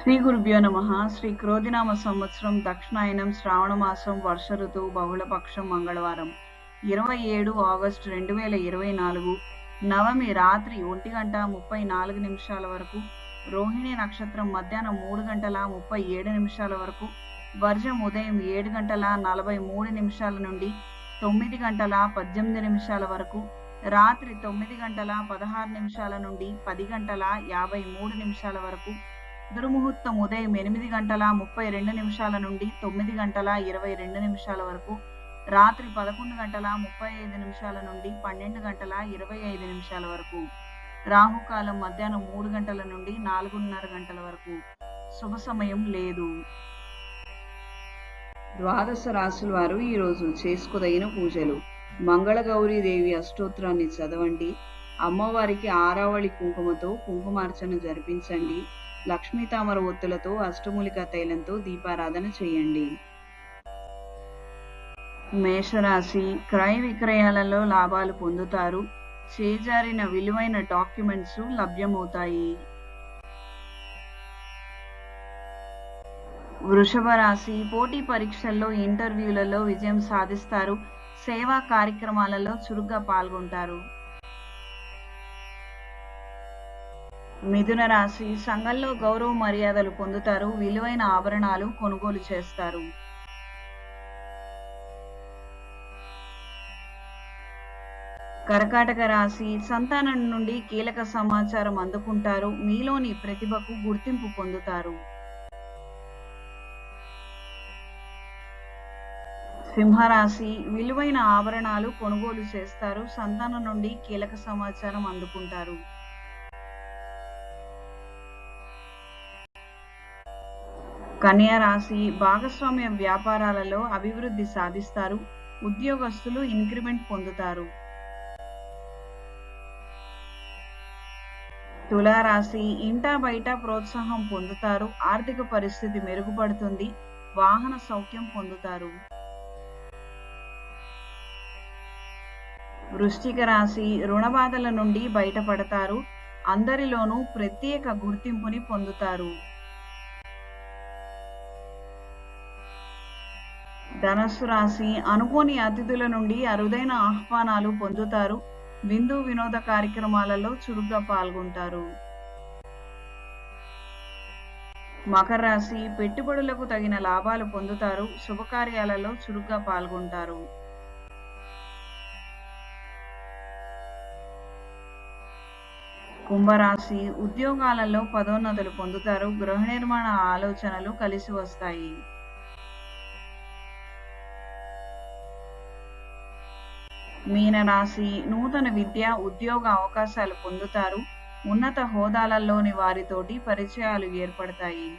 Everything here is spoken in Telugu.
శ్రీ గురుభ్యో నమ. శ్రీ క్రోధినామ సంవత్సరం దక్షిణాయనం శ్రావణ మాసం వర్ష ఋతువు బహుళపక్షం మంగళవారం. ఇరవై ఏడు ఆగస్టు రెండు వేల ఇరవై నాలుగు. నవమి రాత్రి ఒంటి గంట ముప్పై నాలుగు నిమిషాల వరకు. రోహిణి నక్షత్రం మధ్యాహ్నం మూడు గంటల ముప్పై ఏడు నిమిషాల వరకు. వర్జం ఉదయం ఏడు గంటల నలభై మూడు నిమిషాల నుండి తొమ్మిది గంటల పద్దెనిమిది నిమిషాల వరకు. రాత్రి తొమ్మిది గంటల పదహారు నిమిషాల నుండి పది గంటల యాభై మూడు నిమిషాల వరకు. దుర్ముహూర్తం ఉదయం ఎనిమిది గంటల ముప్పై రెండు నిమిషాల నుండి తొమ్మిది గంటల ఇరవై రెండు నిమిషాల వరకు రాత్రి పదకొండు గంటల ముప్పై ఐదు నిమిషాల నుండి పన్నెండు గంటల ఇరవై ఐదు నిమిషాల వరకు రాహుకాలం మధ్యాహ్నం మూడు గంటల నుండి నాలుగున్నర గంటల వరకు. శుభ సమయం లేదు. ద్వాదశ రాశుల వారు ఈరోజు చేసుకోదగిన పూజలు. మంగళగౌరీదేవి అష్టోత్తరాన్ని చదవండి. అమ్మవారికి ఆరావళి కుంకుమతో కుంకుమార్చన జరిపించండి. లక్ష్మీ తామర ఒత్తులతో అష్టమూలిక తైలంతో దీపారాధన చేయండి. మేషరాశి క్రయ విక్రయాలలో లాభాలు పొందుతారు. చేజారిన విలువైన డాక్యుమెంట్స్ లభ్యమవుతాయి. వృషభ రాశి పోటీ పరీక్షల్లో ఇంటర్వ్యూలలో విజయం సాధిస్తారు. సేవా కార్యక్రమాలలో చురుగ్గా పాల్గొంటారు. మిథున రాశి సంఘంలో గౌరవ మర్యాదలు పొందుతారు విలువైన ఆభరణాలు కొనుగోలు చేస్తారు. కర్కాటక రాశి సంతానం నుండి కీలక సమాచారం అందుకుంటారు మీలోని ప్రతిభకు గుర్తింపు పొందుతారు. సింహరాశి విలువైన ఆభరణాలు కొనుగోలు చేస్తారు సంతానం నుండి కీలక సమాచారం అందుకుంటారు. రాశి భాగస్వామ్య వ్యాపారాలలో అభివృద్ధి సాధిస్తారు. ఉద్యోగస్తులు ఇంక్రిమెంట్ పొందుతారు. తులారాశి ఇంటా బయట ప్రోత్సాహం పొందుతారు. ఆర్థిక పరిస్థితి మెరుగుపడుతుంది. వాహన సౌఖ్యం పొందుతారు. వృశ్చిక రాశి రుణబాధల నుండి బయటపడతారు. అందరిలోనూ ప్రత్యేక గుర్తింపుని పొందుతారు. ధనస్సు రాశి అనుకోని అతిథుల నుండి అరుదైన ఆహ్వానాలు పొందుతారు. విందు వినోద కార్యక్రమాలలో చురుగ్గా పాల్గొంటారు. మకర రాశి పెట్టుబడులకు తగిన లాభాలు పొందుతారు. శుభకార్యాలలో చురుగ్గా పాల్గొంటారు. కుంభరాశి ఉద్యోగాలలో పదోన్నతులు పొందుతారు. గృహ నిర్మాణ ఆలోచనలు కలిసి వస్తాయి. మీనరాశి నూతన విద్య ఉద్యోగ అవకాశాలు పొందుతారు. ఉన్నత హోదాలలోని వారితోటి పరిచయాలు ఏర్పడతాయి.